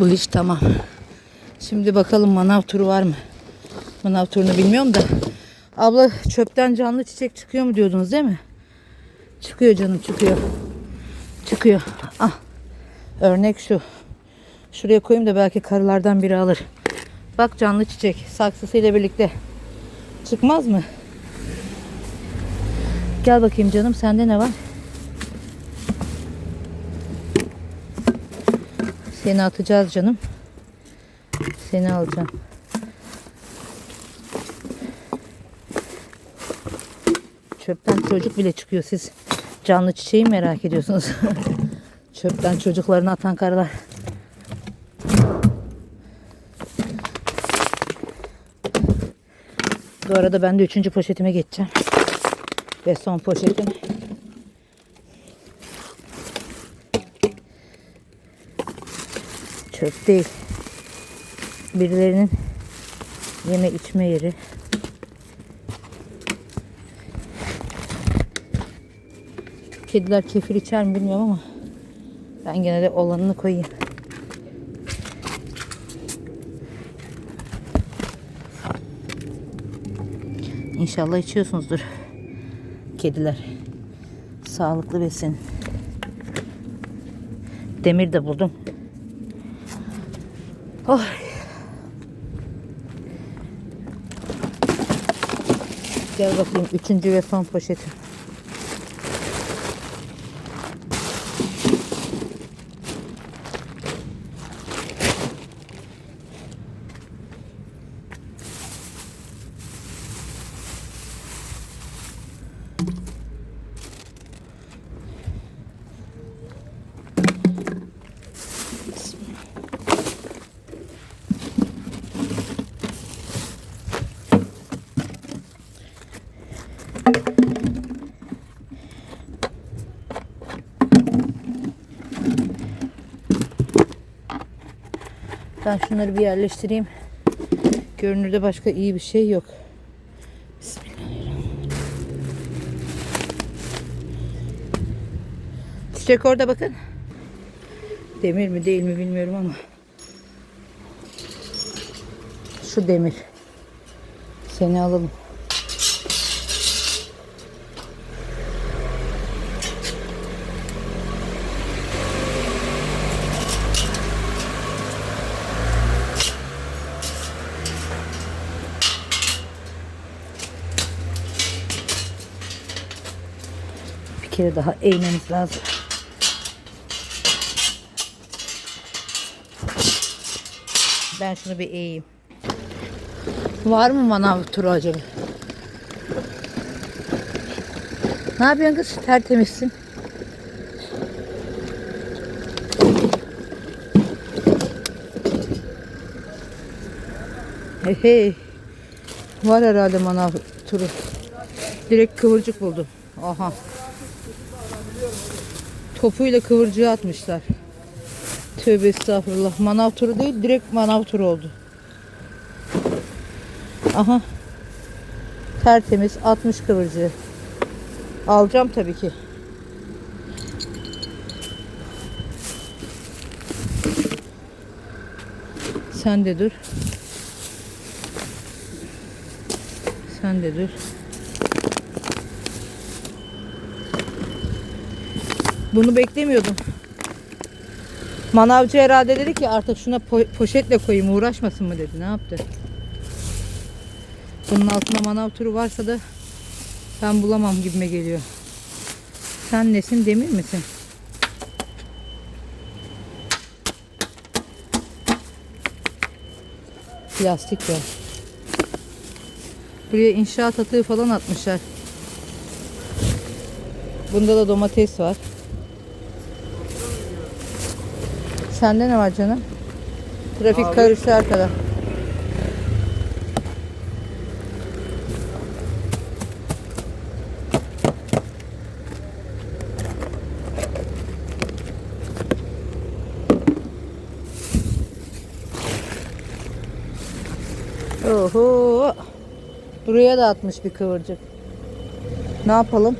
Bu iş tamam. Şimdi bakalım manav turu var mı? Manav turunu bilmiyorum da. Abla çöpten canlı çiçek çıkıyor mu diyordunuz değil mi? Çıkıyor canım çıkıyor. Çıkıyor. Ah. Örnek şu. Şuraya koyayım da belki karılardan biri alır. Bak canlı çiçek saksısıyla birlikte. Çıkmaz mı? Gel bakayım canım sende ne var? Seni atacağız canım. Seni alacağım. Çöpten çocuk bile çıkıyor. Siz canlı çiçeği merak ediyorsunuz. Çöpten çocuklarını atan karılar. Bu arada ben de üçüncü poşetime geçeceğim. Ve son poşetim. Çöp değil. Birilerinin yeme içme yeri. Kediler kefir içer mi bilmiyorum ama ben gene de olanını koyayım. İnşallah içiyorsunuzdur. Kediler. Sağlıklı besin. Demir de buldum. Ay. Gel bakayım üçüncü ve son poşetim. Ben şunları bir yerleştireyim. Görünürde başka iyi bir şey yok. Bismillahirrahmanirrahim. Çiçek orada bakın. Demir mi değil mi bilmiyorum ama. Şu demir. Seni alalım. Kere daha eğmemiz lazım. Ben şunu bir eğeyim. Var mı manav turu acaba? Ne yapıyorsun kız? Tertemizsin. Hey hey. Var herhalde manav turu. Direkt kıvırcık buldum. Aha. Topuyla kıvırcığı atmışlar. Tövbe estağfurullah. Manav turu değil direkt manav turu oldu. Aha. Tertemiz 60 kıvırcığı. Alacağım tabii ki. Sen de dur. Sen de dur. Bunu beklemiyordum. Manavcı herhalde dedi ki artık şuna po- poşetle koyayım uğraşmasın mı dedi. Ne yaptı? Bunun altında manav turu varsa da ben bulamam gibime geliyor. Sen nesin demir misin? Plastik var. Buraya inşaat atığı falan atmışlar. Bunda da domates var. Sende ne var canım? Trafik karıştı arkada. Oho. Buraya da atmış bir kıvırcık. Ne yapalım?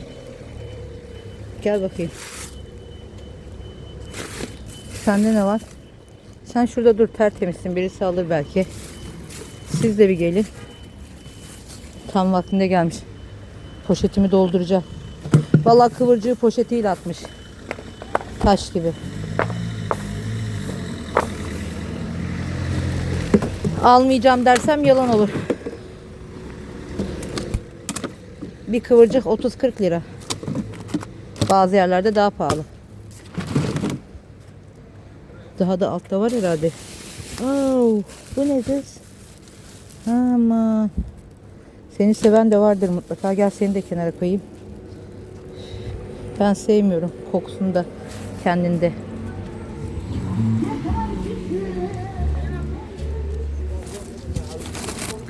Gel bakayım. Sende ne var? Sen şurada dur tertemizsin. Birisi alır belki. Siz de bir gelin. Tam vaktinde gelmiş. Poşetimi dolduracağım. Vallahi kıvırcığı poşetiyle atmış. Taş gibi. Almayacağım dersem yalan olur. Bir kıvırcık 30-40 lira. Bazı yerlerde daha pahalı. Daha da altta var herhalde. Oh, bu ne kız? Aman. Seni seven de vardır mutlaka. Gel seni de kenara koyayım. Ben sevmiyorum kokusunu da kendinde.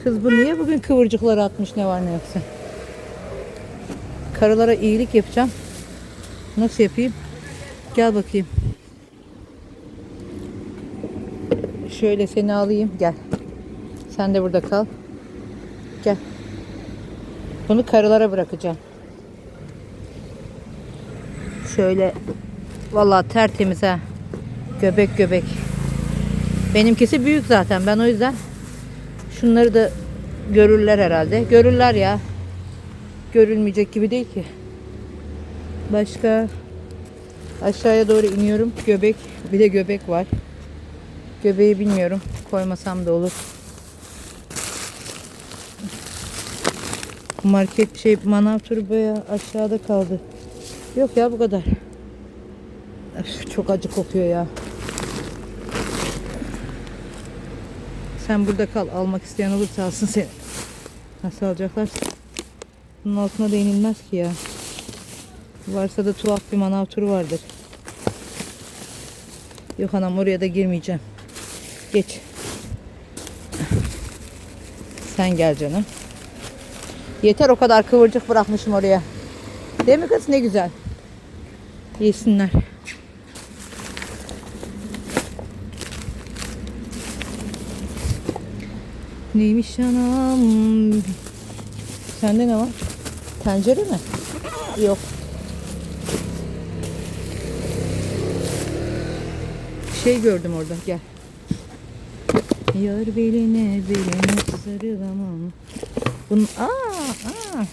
Kız bu niye bugün kıvırcıkları atmış ne var ne yoksa? Karılara iyilik yapacağım. Nasıl yapayım? Gel bakayım. Şöyle seni alayım. Gel. Sen de burada kal. Gel. Bunu karılara bırakacağım. Şöyle vallahi tertemiz ha. Göbek göbek. Benimkisi büyük zaten. Ben o yüzden şunları da görürler herhalde. Görürler ya. Görülmeyecek gibi değil ki. Başka aşağıya doğru iniyorum. Göbek. Bir de göbek var. Göbeği bilmiyorum. Koymasam da olur. Market şey manav turu bayağı aşağıda kaldı. Yok ya bu kadar. Çok acı kokuyor ya. Sen burada kal. Almak isteyen olursa alsın seni. Nasıl alacaklar? Bunun altına da inilmez ki ya. Varsa da tuhaf bir manav turu vardır. Yok anam oraya da girmeyeceğim. Geç. Sen gel canım. Yeter o kadar kıvırcık bırakmışım oraya. Değil mi kız ne güzel. Yesinler. Neymiş anam? Sende ne var? Tencere mi? Yok. Şey gördüm orada. Gel. Yar beline beline sarılamam. Bunun aa, aa.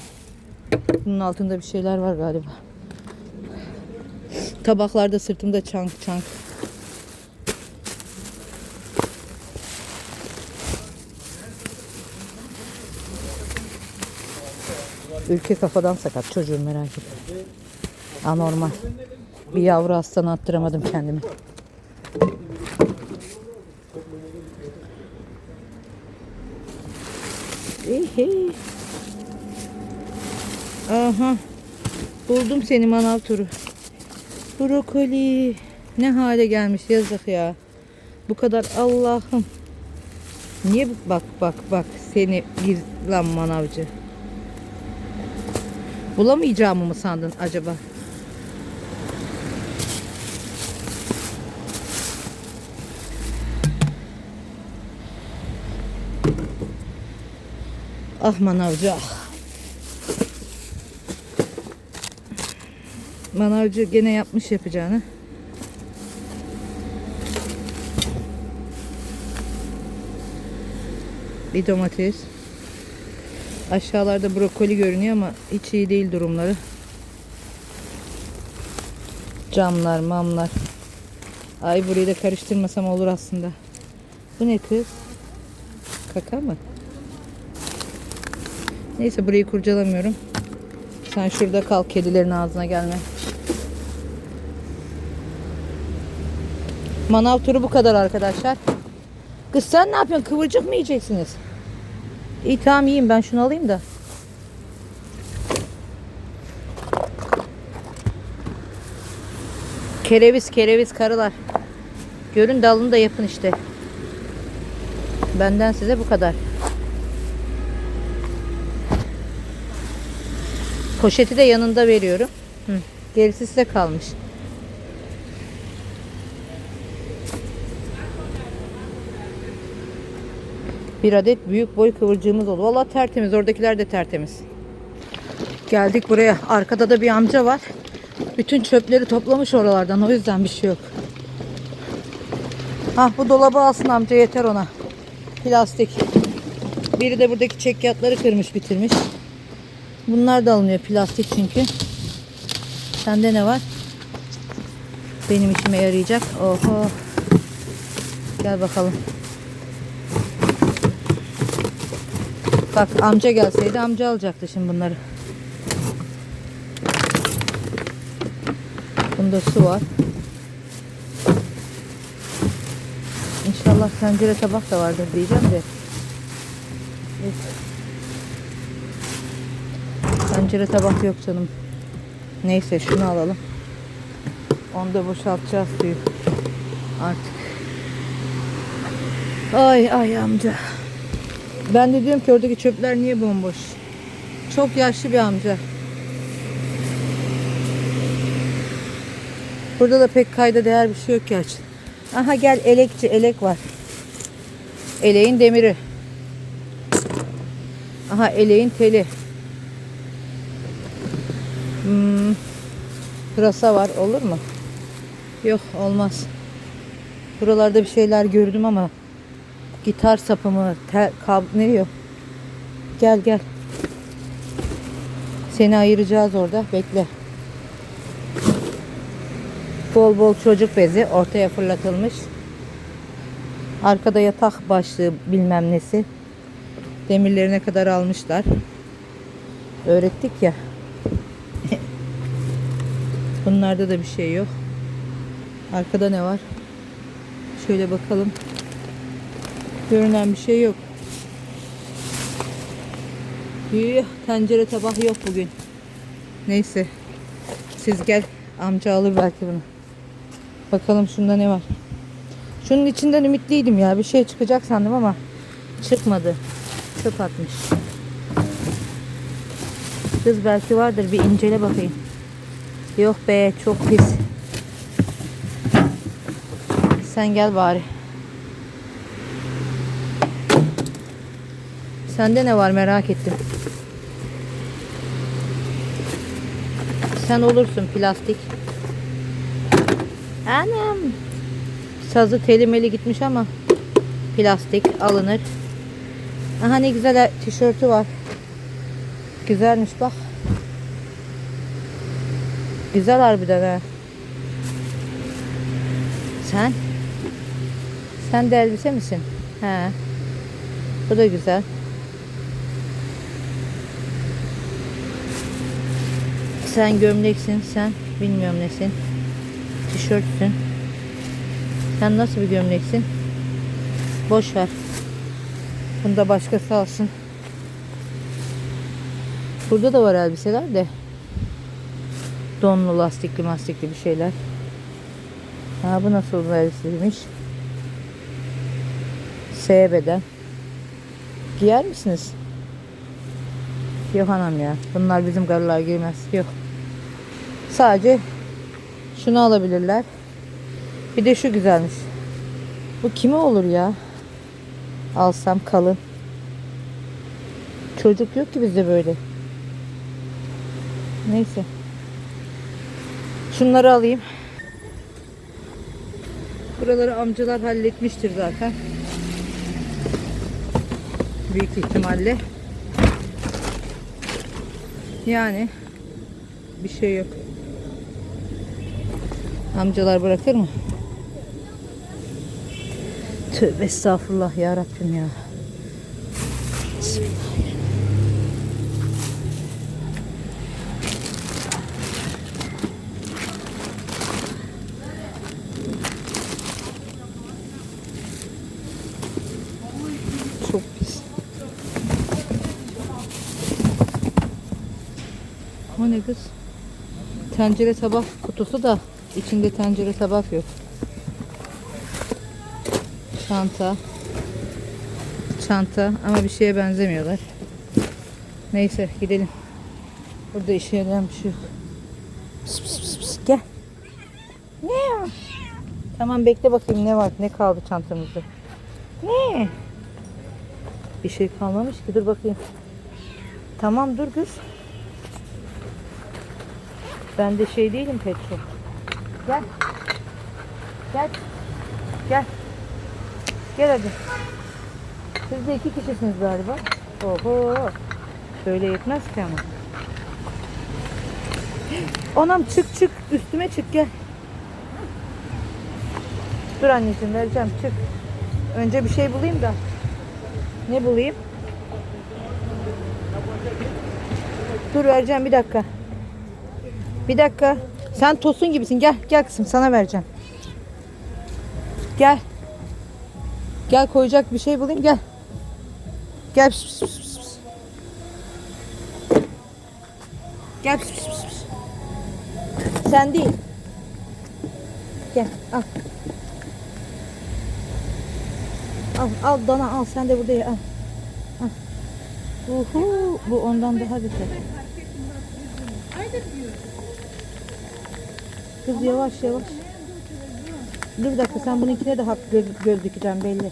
Bunun altında bir şeyler var galiba. Tabaklarda sırtımda çank çank. Ülke kafadan sakat çocuğum merak etme. Anormal. Bir yavru aslan attıramadım kendimi. Aha. Buldum seni manav turu. Brokoli. Ne hale gelmiş yazık ya. Bu kadar Allah'ım. Niye bak bak bak seni bir lan manavcı. Bulamayacağımı mı sandın acaba? Ah manavcı ah. Manavcı gene yapmış yapacağını. Bir domates. Aşağılarda brokoli görünüyor ama hiç iyi değil durumları. Camlar, mamlar. Ay burayı da karıştırmasam olur aslında. Bu ne kız? Kaka mı? Neyse burayı kurcalamıyorum. Sen şurada kal kedilerin ağzına gelme. Manav turu bu kadar arkadaşlar. Kız sen ne yapıyorsun? Kıvırcık mı yiyeceksiniz? İyi tamam yiyeyim ben şunu alayım da. Kereviz kereviz karılar. Görün dalını da yapın işte. Benden size bu kadar. Poşeti de yanında veriyorum. Hı. Gerisi size kalmış. Bir adet büyük boy kıvırcığımız oldu. Valla tertemiz. Oradakiler de tertemiz. Geldik buraya. Arkada da bir amca var. Bütün çöpleri toplamış oralardan. O yüzden bir şey yok. Ah bu dolabı alsın amca yeter ona. Plastik. Biri de buradaki çekyatları kırmış bitirmiş. Bunlar da alınıyor plastik çünkü. Sende ne var? Benim işime yarayacak. Oho. Gel bakalım. Bak amca gelseydi amca alacaktı şimdi bunları. Bunda su var. İnşallah tencere tabak da vardır diyeceğim de. Yok. Tencere tabak yok canım. Neyse şunu alalım. Onu da boşaltacağız suyu. Artık. Ay ay amca. Ben de diyorum ki oradaki çöpler niye bomboş? Çok yaşlı bir amca. Burada da pek kayda değer bir şey yok gerçi. Aha gel elekçi, elek var. Eleğin demiri. Aha eleğin teli. Hmm. Pırasa var. Olur mu? Yok olmaz. Buralarda bir şeyler gördüm ama gitar sapı mı? Tel, kab ne diyor? Gel gel. Seni ayıracağız orada. Bekle. Bol bol çocuk bezi ortaya fırlatılmış. Arkada yatak başlığı bilmem nesi. Demirlerine kadar almışlar. Öğrettik ya. Bunlarda da bir şey yok. Arkada ne var? Şöyle bakalım. Görünen bir şey yok. Yuh, tencere tabak yok bugün. Neyse. Siz gel. Amca alır belki bunu. Bakalım şunda ne var. Şunun içinden ümitliydim ya. Bir şey çıkacak sandım ama çıkmadı. Çöp atmış. Kız belki vardır. Bir incele bakayım. Yok be çok pis. Sen gel bari. Sende ne var merak ettim. Sen olursun plastik. Anam. Sazı telimeli gitmiş ama plastik alınır. Aha ne güzel tişörtü var. Güzelmiş bak. Güzel harbiden ha. Sen? Sen de elbise misin? He. Bu da güzel. Sen gömleksin, sen bilmiyorum nesin. Tişörtsün. Sen nasıl bir gömleksin? Boş ver. Bunu da başkası alsın. Burada da var elbiseler de. Donlu, lastikli, mastikli bir şeyler. Ha bu nasıl bir elbiseymiş? S beden. Giyer misiniz? Yok anam ya. Bunlar bizim karılar giymez. Yok. Sadece şunu alabilirler. Bir de şu güzelmiş. Bu kime olur ya? Alsam kalın. Çocuk yok ki bizde böyle. Neyse. Şunları alayım. Buraları amcalar halletmiştir zaten. Büyük ihtimalle. Yani bir şey yok. Amcalar bırakır mı? Tövbe estağfurullah ya Rabbim ya. Bismillahirrahmanirrahim. Çok pis. O ne kız? Tencere tabak kutusu da içinde tencere tabak yok. Çanta. Çanta ama bir şeye benzemiyorlar. Neyse gidelim. Burada işe yarayan bir şey yok. Pıs pıs pıs pıs. Gel. Ne? Tamam bekle bakayım ne var ne kaldı çantamızda. Ne? Bir şey kalmamış ki dur bakayım. Tamam dur kız. Ben de şey değilim pet shop. Gel. Gel. Gel. Gel hadi. Siz de iki kişisiniz galiba. Oho. Böyle yetmez ki ama. Anam çık çık. Üstüme çık gel. Dur anneciğim vereceğim çık. Önce bir şey bulayım da. Ne bulayım? Dur vereceğim bir dakika. Bir dakika. Sen tosun gibisin. Gel gel kızım sana vereceğim. Gel. Gel koyacak bir şey bulayım gel. Gel. Pis, pis, pis, pis. Gel. Pis, pis, pis, pis. Sen değil. Gel al. Al al dana al sen de burada ye al. Uhu, bu ondan daha güzel. Kız yavaş yavaş. Dur bir dakika sen bununkine de hak göz, göz dikeceğim belli.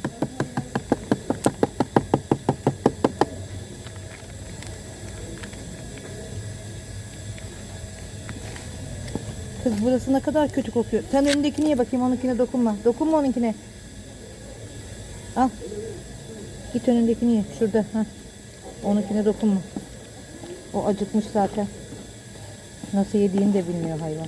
Kız burası ne kadar kötü kokuyor. Sen önündekini ye bakayım onunkine dokunma. Dokunma onunkine. Al. Git önündekini ye. Şurada. Heh. Onunkine dokunma. O acıkmış zaten. Nasıl yediğini de bilmiyor hayvan.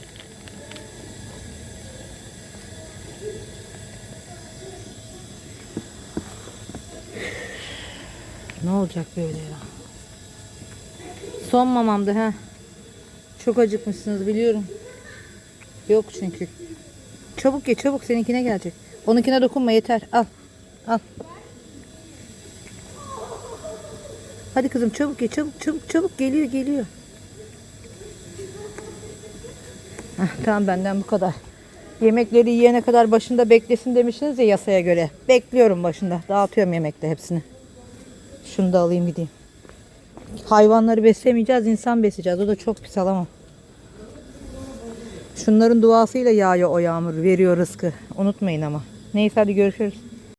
Ne olacak böyle ya? Son mamamdı ha. Çok acıkmışsınız biliyorum. Yok çünkü. Çabuk ye çabuk seninkine gelecek. Onunkine dokunma yeter. Al. Al. Hadi kızım çabuk ye çabuk çabuk çabuk geliyor geliyor. Heh, tamam benden bu kadar. Yemekleri yiyene kadar başında beklesin demişsiniz ya yasaya göre. Bekliyorum başında. Dağıtıyorum yemekte hepsini. Şunu da alayım gideyim. Hayvanları beslemeyeceğiz, insan besleyeceğiz. O da çok pis alamam. Şunların duasıyla yağıyor o yağmur. Veriyor rızkı. Unutmayın ama. Neyse hadi görüşürüz.